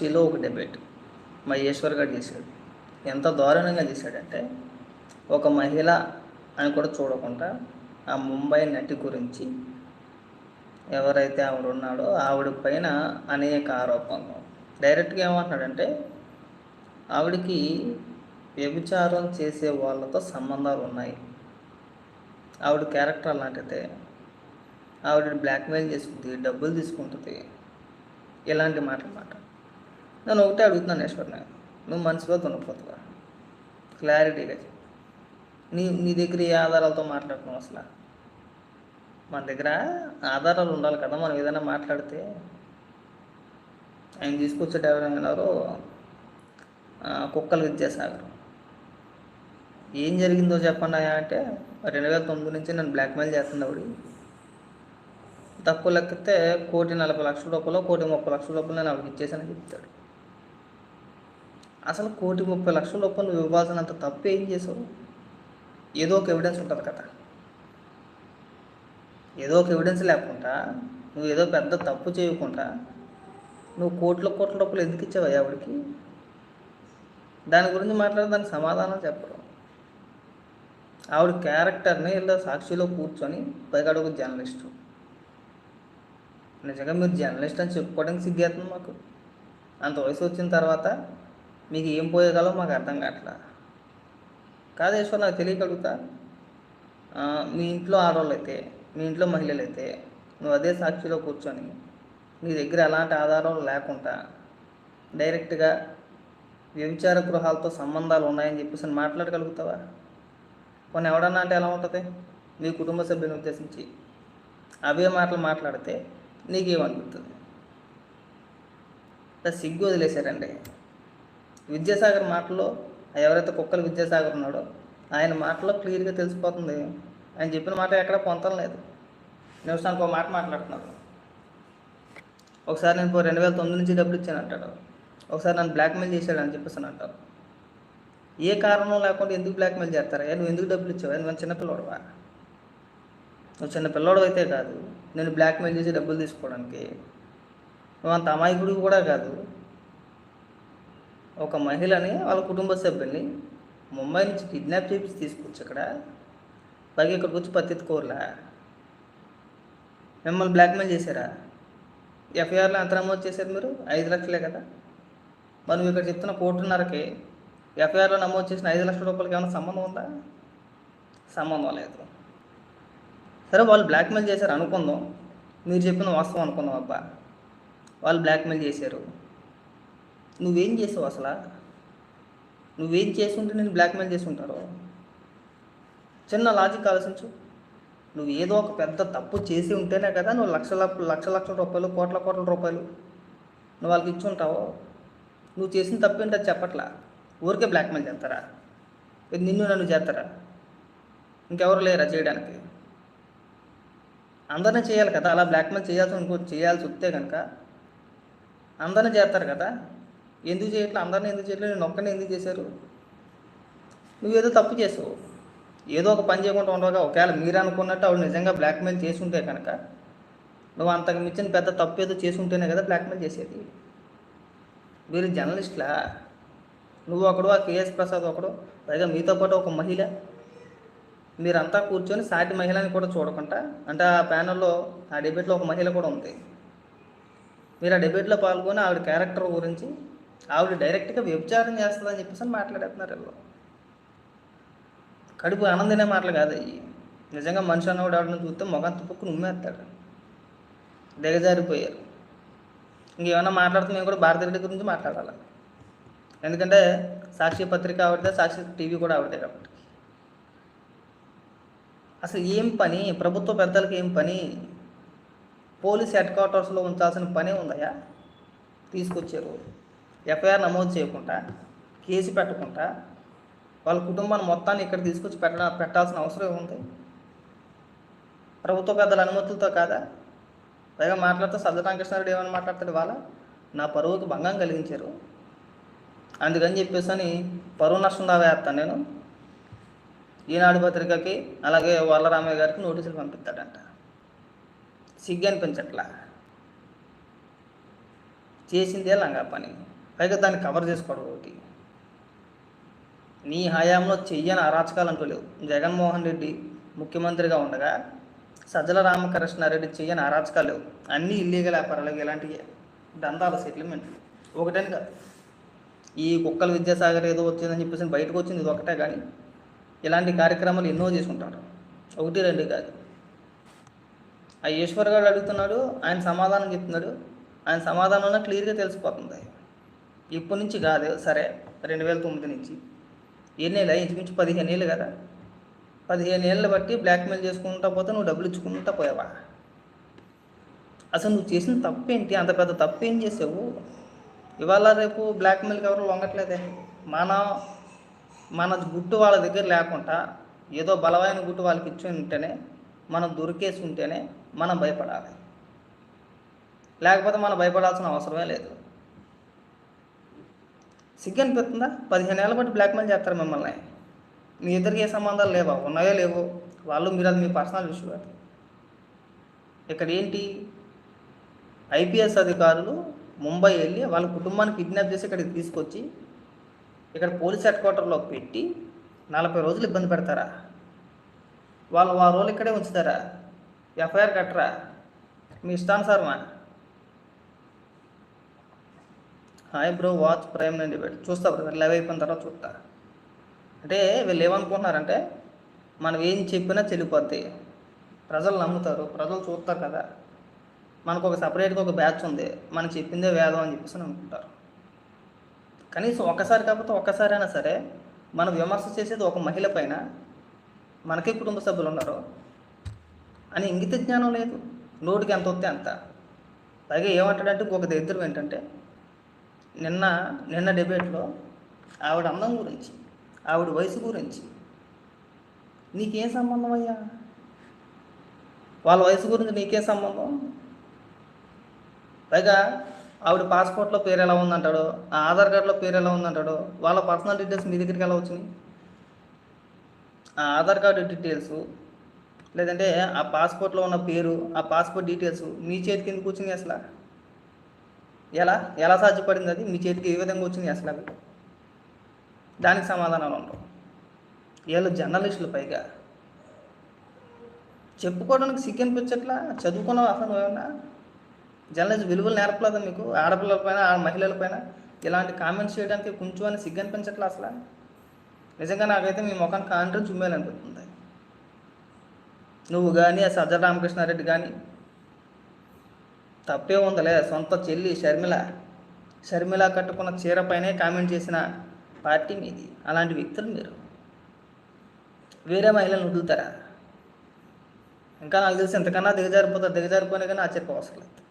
సిలో ఒక డెబేట్. మహేశ్వర్ గారు చేశాడు. ఎంత దారుణంగా చేశాడంటే ఒక మహిళ అని కూడా చూడకుండా ఆ ముంబై నటి గురించి ఎవరైతే ఆవిడ ఉన్నాడో ఆవిడ పైన అనేక ఆరోపణలు. డైరెక్ట్గా ఏమంటున్నాడంటే ఆవిడకి వ్యభిచారం చేసే వాళ్ళతో సంబంధాలు ఉన్నాయి. ఆవిడ క్యారెక్టర్ అలాంటిదే. ఆవిడ బ్లాక్మెయిల్ చేసుకుంటుంది డబ్బులు తీసుకుంటుంది. ఇలాంటి మాటలు మాట నేను ఒకటే అడుగుతున్నాను ఈశ్వర్ని నువ్వు మనసులో దున్నపోతువా? క్లారిటీగా నీ నీ దగ్గర ఏ ఆధారాలతో మాట్లాడుతున్నావు అసలు? మన దగ్గర ఆధారాలు ఉండాలి కదా మనం ఏదైనా మాట్లాడితే. ఆయన తీసుకొచ్చేట ఎవరైనారు కుక్కలు విద్యాసాగర్. ఏం జరిగిందో చెప్పండి అంటే రెండు వేల తొమ్మిది నుంచి నన్ను బ్లాక్మెయిల్ చేస్తుంది ఆవిడ. తక్కువ లెక్కితే కోటి నలభై లక్షల రూపాయలు కోటి ముప్పై లక్షల రూపాయలు నేను ఆవిడకి ఇచ్చేసానని చెప్తాడు. అసలు కోటి ముప్పై లక్షల లోపల నువ్వు ఇవ్వాల్సినంత తప్పు ఏం చేసావు? ఏదో ఒక ఎవిడెన్స్ ఉంటుంది కదా. ఏదో ఒక ఎవిడెన్స్ లేకుండా నువ్వు ఏదో పెద్ద తప్పు చేయకుండా నువ్వు కోట్ల కోట్ల రూపాయలు ఎందుకు ఇచ్చావు ఆవిడకి? దాని గురించి మాట్లాడే దానికి సమాధానం చెప్పరు. ఆవిడ క్యారెక్టర్ని ఇలా సాక్షిలో కూర్చొని పైగా ఒక జర్నలిస్టు నిజంగా మీరు జర్నలిస్ట్ అని చెప్పుకోవడానికి సిగ్గేస్తుంది మాకు. అంత వయసు వచ్చిన తర్వాత మీకు ఏం పోయగలవు మాకు అర్థం కావట్లా. కాదేశ్వర్ నాకు తెలియగలుగుతా మీ ఇంట్లో ఆడవాళ్ళు అయితే మీ ఇంట్లో మహిళలు అయితే నువ్వు అదే సాక్షిలో కూర్చొని నీ దగ్గర ఎలాంటి ఆధారాలు లేకుండా డైరెక్ట్గా వ్యభిచార గృహాలతో సంబంధాలు ఉన్నాయని చెప్పేసి మాట్లాడగలుగుతావా? కొన్ని ఎవడన్నా అంటే ఎలా ఉంటుంది? మీ కుటుంబ సభ్యుని ఉద్దేశించి అవే మాటలు మాట్లాడితే నీకేమనిపిస్తుంది సిగ్గు వదిలేశారండి. విద్యాసాగర్ మాటలో ఎవరైతే కుక్కలు విద్యాసాగర్ ఉన్నాడో ఆయన మాటలో క్లియర్గా తెలిసిపోతుంది. ఆయన చెప్పిన మాట ఎక్కడ పొంతం లేదు. నిమిషానికి ఒక మాట మాట్లాడుతున్నారు ఒకసారి నేను రెండు వేల తొమ్మిది నుంచి డబ్బులు ఇచ్చాను అంటాడు. ఒకసారి నన్ను బ్లాక్మెయిల్ చేశాడు అని చెప్పేసి అంటాడు. అంటారు ఏ కారణం లేకుండా ఎందుకు బ్లాక్మెయిల్ చేస్తారా? నువ్వు ఎందుకు డబ్బులు ఇచ్చావు? నువ్వు చిన్నపిల్లవాడువా నువ్వు చిన్న పిల్లోడు అయితే కాదు. నేను బ్లాక్మెయిల్ చేసి డబ్బులు తీసుకోవడానికి. నువ్వు అంత అమాయకుడు కూడా కాదు. ఒక మహిళని వాళ్ళ కుటుంబ సభ్యుల్ని ముంబై నుంచి కిడ్నాప్ చేసి తీసుకొచ్చి ఇక్కడ పైగా ఇక్కడికి వచ్చి పత్తెత్తుకోరులా? మిమ్మల్ని బ్లాక్మెయిల్ చేశారా? ఎఫ్ఐఆర్లో ఎంత నమోదు చేశారు మీరు? ఐదు లక్షలే కదా. మరి నువ్వు ఇక్కడ చెప్తున్న కోటిన్నరకి ఎఫ్ఐఆర్లో నమోదు చేసిన ఐదు లక్షల రూపాయలకి ఏమైనా సంబంధం ఉందా? సంబంధం లేదు. సరే వాళ్ళు బ్లాక్మెయిల్ చేశారు అనుకుందాం. మీరు చెప్పిన వాస్తవం అనుకుందాం అబ్బా. వాళ్ళు బ్లాక్మెయిల్ చేశారు. నువ్వేం చేసావు అసలు? నువ్వేం చేసి ఉంటే నేను బ్లాక్మెయిల్ చేసి ఉంటారు చిన్న లాజిక్ ఆలోచించు. నువ్వు ఏదో ఒక పెద్ద తప్పు చేసి ఉంటేనే కదా నువ్వు లక్షల లక్ష లక్షల రూపాయలు కోట్ల కోట్ల రూపాయలు నువ్వు వాళ్ళకి ఇచ్చి ఉంటావు? నువ్వు చేసిన తప్పు ఏంటో చెప్పట్లా? ఊరికే బ్లాక్మెయిల్ చేస్తారా? నిన్ను నన్ను చేస్తారా? ఇంకెవరు లేరా చేయడానికి? అందరినీ చేయాలి కదా అలా బ్లాక్మెయిల్ చేయాల్సి అనుకో చేయాల్సి వస్తే కనుక. అందరినీ చేస్తారు కదా? ఎందుకు చేయట్లేదు అందరిని ఎందుకు చేయట్లేదు నేను ఒక్కనే ఎందుకు చేశారు? నువ్వేదో తప్పు చేసావు. ఏదో ఒక పని చేయకుండా ఉండగా ఒకవేళ మీరు అనుకున్నట్టు ఆవిడ నిజంగా బ్లాక్మెయిల్ చేసి ఉంటే కనుక నువ్వు అంతకు మించిన పెద్ద తప్పు ఏదో చేసుంటేనే కదా బ్లాక్మెయిల్ చేసేది. మీరు జర్నలిస్ట్లా? నువ్వు ఒకడు ఆ కేఎస్ ప్రసాద్ ఒకడు పైగా మీతో పాటు ఒక మహిళ. మీరంతా కూర్చొని సాటి మహిళని కూడా చూడకుండా అంటే ఆ ప్యానల్లో ఆ డిబేట్లో ఒక మహిళ కూడా ఉంది. మీరు ఆ డిబేట్లో పాల్గొని ఆవిడ క్యారెక్టర్ గురించి ఆవిడ డైరెక్ట్గా వ్యభిచారం చేస్తుందని చెప్పేసి అని మాట్లాడేస్తున్నారు వీళ్ళు కడుపు ఆనందనే మాటలు కాదు అవి నిజంగా మనిషి అన్నవాడు ఆవిడని చూస్తే మొగం తుప్పుకుని ఉమ్మేస్తాడు దిగజారిపోయారు. ఇంకేమన్నా మాట్లాడితే మేము కూడా భారతరెడ్డి గురించి మాట్లాడాలి? ఎందుకంటే సాక్షి పత్రిక ఆవిడదే సాక్షి టీవీ కూడా ఆవిడదే కాబట్టి. అసలు ఏం పని? ప్రభుత్వ పెద్దలకి ఏం పని? పోలీస్ హెడ్ క్వార్టర్స్లో ఉంచాల్సిన పనే ఉందయ్యా తీసుకొచ్చారు. ఎఫ్ఐఆర్ నమోదు చేయకుండా కేసు పెట్టకుండా వాళ్ళ కుటుంబాన్ని మొత్తాన్ని ఇక్కడ తీసుకొచ్చి పెట్ట పెట్టాల్సిన అవసరం ఉంది ప్రభుత్వ పెద్దల అనుమతులతో కాదా? పైగా మాట్లాడితే సజ్జరామకృష్ణారెడ్డి ఏమని మాట్లాడతాడు వాళ్ళ నా పరువుకి భంగం కలిగించారు. అందుకని చెప్పేసి అని పరువు నష్టం దావేస్తాను నేను. ఈనాడు పత్రికకి అలాగే వల్లరామయ్య గారికి నోటీసులు పంపిస్తాడంట. సిగ్గు అనిపించట్లా? చేసిందే లంగా పని. పైగా దాన్ని కవర్ చేసుకోవడం ఒకటి నీ హయాంలో చెయ్యని అరాచకాలు అంటూ లేవు. జగన్మోహన్ రెడ్డి ముఖ్యమంత్రిగా ఉండగా సజ్జల రామకృష్ణారెడ్డి చెయ్యని అరాచకాలు లేవు. అన్నీ ఇల్లీగల్ వ్యాపారాలు ఇలాంటి దందాల సెటిల్మెంట్ ఒకటని కాదు. ఈ కుక్కల విద్యాసాగర్ ఏదో వచ్చిందని చెప్పేసి బయటకు వచ్చింది. ఇది ఒకటే కానీ ఇలాంటి కార్యక్రమాలు ఎన్నో చేసుకుంటారు. ఒకటి రెండు కాదు. ఆ ఈశ్వర్ గారు అడుగుతున్నాడు. ఆయన సమాధానం చెప్తున్నాడు. ఆయన సమాధానంలో క్లియర్గా తెలిసిపోతుంది. ఇప్పటి నుంచి కాదు సరే రెండు వేల తొమ్మిది నుంచి. ఎన్నేళ్ళ? ఇంచుమించు పదిహేను ఏళ్ళు కదా. పదిహేను ఏళ్ళు బట్టి బ్లాక్మెయిల్ చేసుకుంటా పోతే నువ్వు డబ్బులు ఇచ్చుకుంటా పోయావా? అసలు నువ్వు చేసిన తప్పేంటి? అంత పెద్ద తప్పు ఏం చేసావు? ఇవాళ రేపు బ్లాక్మెయిల్కి ఎవరు లొంగట్లేదే? మన మన గుట్టు వాళ్ళ దగ్గర లేకుండా ఏదో బలమైన గుట్టు వాళ్ళకి ఇచ్చి ఉంటేనే మనం దొరికేసి ఉంటేనే మనం భయపడాలి. లేకపోతే మనం భయపడాల్సిన అవసరమే లేదు. సిగ్గు అనిపిస్తుందా పదిహేను ఏళ్ళ బట్టి బ్లాక్మెయిల్ చేస్తారు మిమ్మల్ని. మీ ఇద్దరికి ఏ సంబంధాలు లేవా? ఉన్నాయో లేవో? వాళ్ళు మీరు అది మీ పర్సనల్ ఇష్యూ అది. ఇక్కడ ఏంటి? ఐపీఎస్ అధికారులు ముంబై వెళ్ళి వాళ్ళ కుటుంబాన్ని కిడ్నాప్ చేసి ఇక్కడికి తీసుకొచ్చి ఇక్కడ పోలీస్ హెడ్ క్వార్టర్లో పెట్టి నలభై రోజులు ఇబ్బంది పెడతారా? వాళ్ళు వారం రోజులు ఇక్కడే ఉంచుతారా? ఎఫ్ఐఆర్ కట్టరా? మీ ఇష్టానుసారమా? హాయ్ బ్రో వాచ్ ప్రైమ్ నుండి పెట్టి చూస్తా బ్రదర్ లైవ్ అయిపోయిన తర్వాత చూస్తా. అంటే వీళ్ళు ఏమనుకుంటున్నారంటే మనం ఏం చెప్పినా చెల్లిపోద్ది ప్రజలు నమ్ముతారు ప్రజలు చూస్తారు కదా. మనకు ఒక సపరేట్గా ఒక బ్యాచ్ ఉంది మనం చెప్పిందే వేదం అని చెప్పేసి అనుకుంటారు కనీసం ఒక్కసారి కాకపోతే ఒక్కసారైనా సరే మనం విమర్శ చేసేది ఒక మహిళ పైన మనకే కుటుంబ సభ్యులు ఉన్నారు అని ఇంగిత జ్ఞానం లేదు. నోటికి ఎంత వస్తే అంత. పైగా ఏమంటాడంటే ఒక దరిద్రం ఏంటంటే నిన్న నిన్న డిబేట్లో ఆవిడ అందం గురించి ఆవిడ వయసు గురించి. నీకేం సంబంధం అయ్యా? వాళ్ళ వయసు గురించి నీకేం సంబంధం? పైగా ఆవిడ పాస్పోర్ట్లో పేరు ఎలా ఉందంటాడో? ఆ ఆధార్ కార్డులో పేరు ఎలా ఉందంటాడో? వాళ్ళ పర్సనల్ డీటెయిల్స్ మీ దగ్గరికి ఎలా వచ్చినాయి? ఆ ఆధార్ కార్డు డీటెయిల్స్ లేదంటే ఆ పాస్పోర్ట్లో ఉన్న పేరు ఆ పాస్పోర్ట్ డీటెయిల్స్ మీ చేతికి ఎందుకు వచ్చినాయి అసలు? ఎలా ఎలా సాధ్యపడింది అది? మీ చేతికి ఏ విధంగా వచ్చింది అసలు అవి? దానికి సమాధానాలు ఉండవు. వీళ్ళు జర్నలిస్టులు పైగా. చెప్పుకోవడానికి సిగ్గు అనిపించట్లా చదువుకున్నావు అసలు ఏమన్నా? జర్నలిస్ట్ విలువలు నేర్పలేదా మీకు? ఆడపిల్లల పైన ఆ ఇలాంటి కామెంట్స్ చేయడానికి కొంచెం అని సిగ్గు అనిపించట్లా అసలు? నిజంగా నాకైతే మీ ముఖానికి కాంట్రీ చుమ్మేయాలనిపిస్తుంది నువ్వు కానీ ఆ సజ్జ రామకృష్ణారెడ్డి కానీ తప్పే ఉందలే సొంత చెల్లి షర్మిల. షర్మిల కట్టుకున్న చీర పైనే కామెంట్ చేసిన పార్టీ మీది. అలాంటి వ్యక్తులు మీరు. వేరే మహిళలను వదులుతారా? ఇంకా నాకు తెలిసి ఎంతకన్నా దిగజారిపోతారు దిగజారిపోయినా కానీ ఆశ్చర్యపోవసరం లేదు.